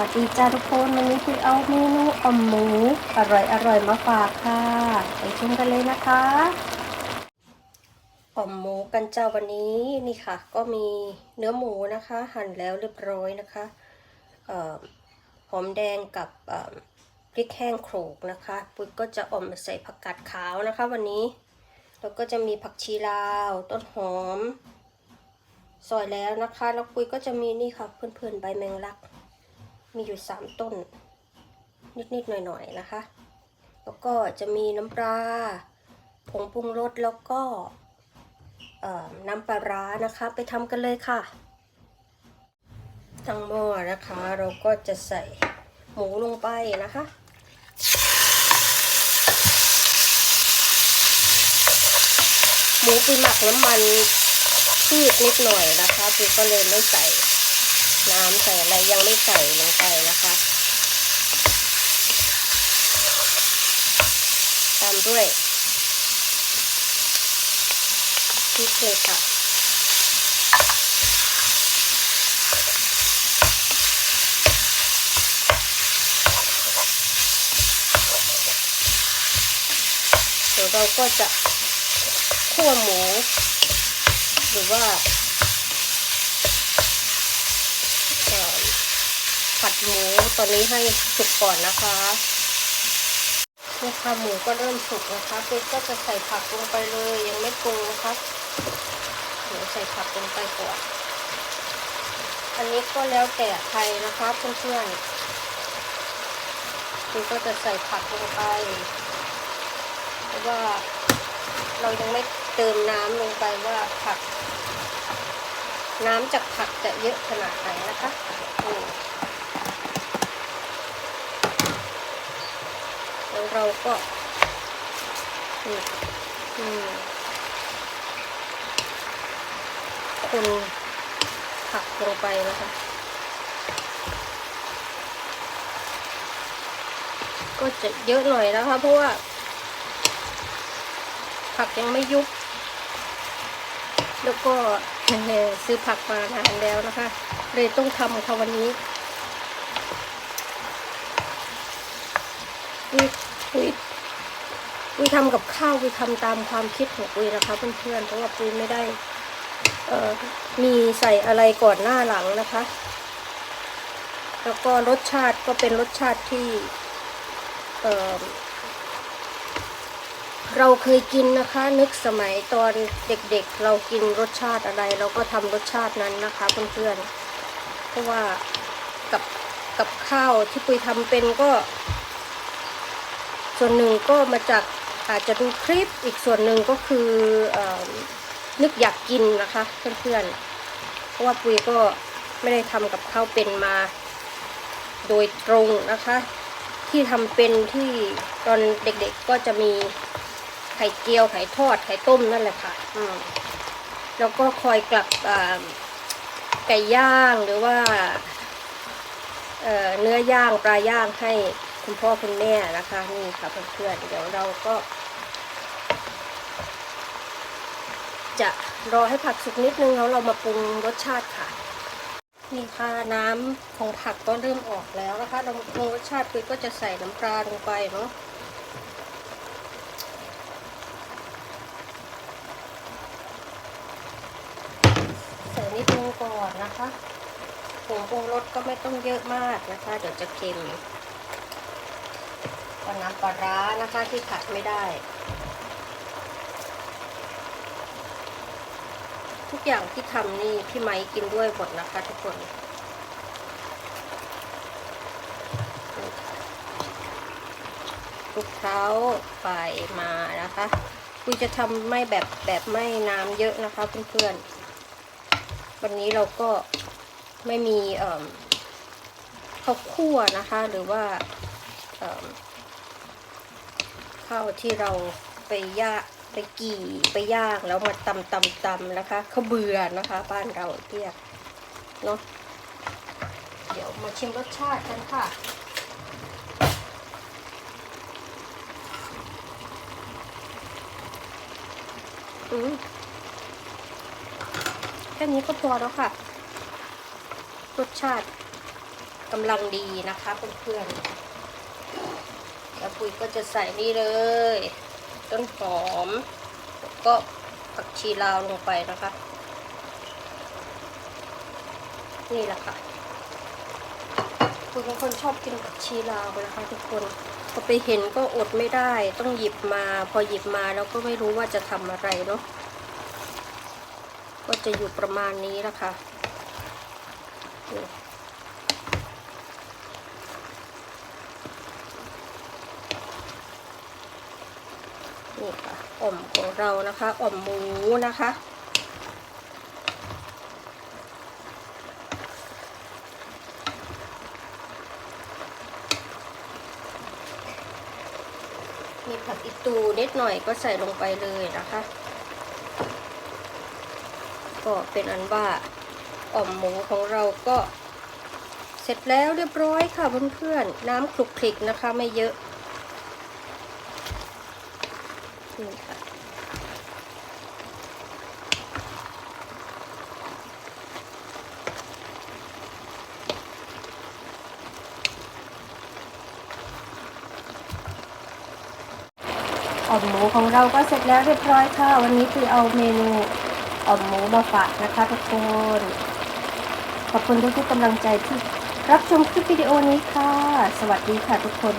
วัสดีจ้าทุกคนวันนี้คือเอาเมนูอมหมู อร่อยอร่อยมาฝากค่ะ ไปชมกันเลยนะคะอมหมูกันเจ้าวันนี้นี่ค่ะ ก็มีเนื้อหมูนะคะ หั่นแล้วเรียบร้อยนะคะออหอมแดงกับพริกแห้งโขลกนะคะปุ๊กก็จะอมใส่ผักกาดขาวนะคะ วันนี้แล้วก็จะมีผักชีลาว ต้นหอมซอยแล้วนะคะแล้วปุ้ยก็จะมีนี่ค่ะเพื่อนๆใบแมงลัก มีอยู่สามต้น นิด ๆ หน่อย ๆ นะคะ แล้วก็จะมีน้ำปลาผงปรุงรสแล้วก็น้ำปลาร้านะคะ ไปทำกันเลยค่ะทั้งหม้อนะคะ เราก็จะใส่หมูลงไปนะคะหมูปีหมักน้ำมันพืชนิดหน่อยนะคะปีก็เลยไม่ใส่ น้ำใส่อะไรยังไม่ใส่ลงไปนะคะตามด้วยพริกเลยค่ะเดี๋ยวเราก็จะคั่วหมู หรือว่า เอ่อผัด หมูตอนนี้ให้สุกก่อนนะคะนี่ค่ะหมูก็เริ่มสุกนะคะเป๊กก็จะใส่ผักลงไปเลยยังไม่ปรุงนะคะเดี๋ยวใส่ผักลงไปก่อนอันนี้ก็แล้วแต่ใครนะคะเพื่อนๆเป๊กก็จะใส่ผักลงไปเพราะว่าเรายังไม่เติมน้ำลงไปว่าผัก น้ำจากผักจะเยอะขนาดไหนนะคะ วเราก็อืมคนผักลงไปนะคะ ก็จะเยอะหน่อยนะคะ เพราะว่า ผักยังไม่ยุบ แล้วก็ซื้อผักมานานแล้วนะคะ เลยต้องทำค่ะวันนี้อุยอุย อุยทำกับข้าวอุยทำตามความคิดของอุยนะคะเพื่อนๆเพราะว่าอุยไม่ได้เอ่อมีใส่อะไรก่อนหน้าหลังนะคะ แล้วก็รสชาติก็เป็นรสชาติที่เอ่อเราเคยกินนะคะ นึกสมัยตอนเด็กๆเรากินรสชาติอะไร เราก็ทำรสชาตินั้นนะคะเพื่อนๆเพราะว่ากับกับข้าวที่ปุยทำเป็นก็ ส่วนหนึ่งก็มาจาก อาจจะดูคลิปอีกส่วนหนึ่งก็คืออนึกอยากกินนะคะเพื่อนๆ เพราะว่าปุยก็ไม่ได้ทำกับข้าวเป็นมา โดยตรงนะคะ ที่ทำเป็นที่ตอนเด็กๆก็จะมีไข่เจียวไข่ทอดไข่ต้มนั่นแหละค่ะอืมแล้วก็คอยกลับไก่ย่างหรือว่าเเนื้อย่างปลาย่างให้ คุณพ่อคุณแม่นะคะนี่ค่ะเพื่อนๆเดี๋ยวเราก็ จะรอให้ผักสุกนิดนึงแล้วเรามาปรุงรสชาติค่ะ นี่ค่ะน้ำของผักก็เริ่มออกแล้วนะคะ เราปรุงรสชาติปุ๊บก็จะใส่น้ำปลาลงไปเนาะใส่นิดนึงก่อนนะคะผงปรุงรสก็ไม่ต้องเยอะมากนะคะ เดี๋ยวจะเค็ม ก็น้ำปลาร้านะคะที่ขาดไม่ได้ ทุกอย่างที่ทำนี่พี่ไม้กินด้วยหมดนะคะทุกคนนี่ค่ะคลุกเคล้าไปมานะคะคุยจะทำไม่แบบแบบไม่น้ำเยอะนะคะเพื่อนๆ วันนี้เราก็ไม่มีเอ่อข้าวคั่วนะคะ หรือว่าเอิ่ม ข้าวที่เราไปย่างไปกี่ไปย่างแล้วมาตำตำตำนะคะข้าวเบื่อนะคะ บ้านเราเรียกเนาะเดี๋ยวมาชิมรสชาติกันค่ะอืมแค่นี้ก็พอแล้วค่ะ รสชาติกกำลังดีนะคะเพื่อนๆ แล้วปุ๋ยก็จะใส่นี่เลย ต้นหอมแล้วก็ผักชีลาวลงไปนะคะ นี่แหละค่ะปุ๋ยเป็นคนชอบกินผักชีลาวนะคะทุกคนพอไปเห็นก็อดไม่ได้ ต้องหยิบมา พอหยิบมาแล้วก็ไม่รู้ว่าจะทำอะไรเนาะก็จะอยู่ประมาณนี้ละค่ะ นี่ค่ะอ่อมของเรานะคะอ่อมหมูนะคะมีผักอีตูเนิดหน่อยก็ใส่ลงไปเลยนะคะ ก็เป็นอันว่าอ่อมหมูของเราก็เสร็จแล้วเรียบร้อยค่ะเพื่อนๆน้ำคลุกคลิกนะคะไม่เยอะ นี่ค่ะอ่อมหมูของเราก็เสร็จแล้วเรียบร้อยค่ะ วันนี้คือเอาเมนูอ่อมหมูมาฝากนะคะทุกคน ขอบคุณทุกๆกำลังใจที่รับชมคลิปวิดีโอนี้ค่ะ สวัสดีค่ะทุกคน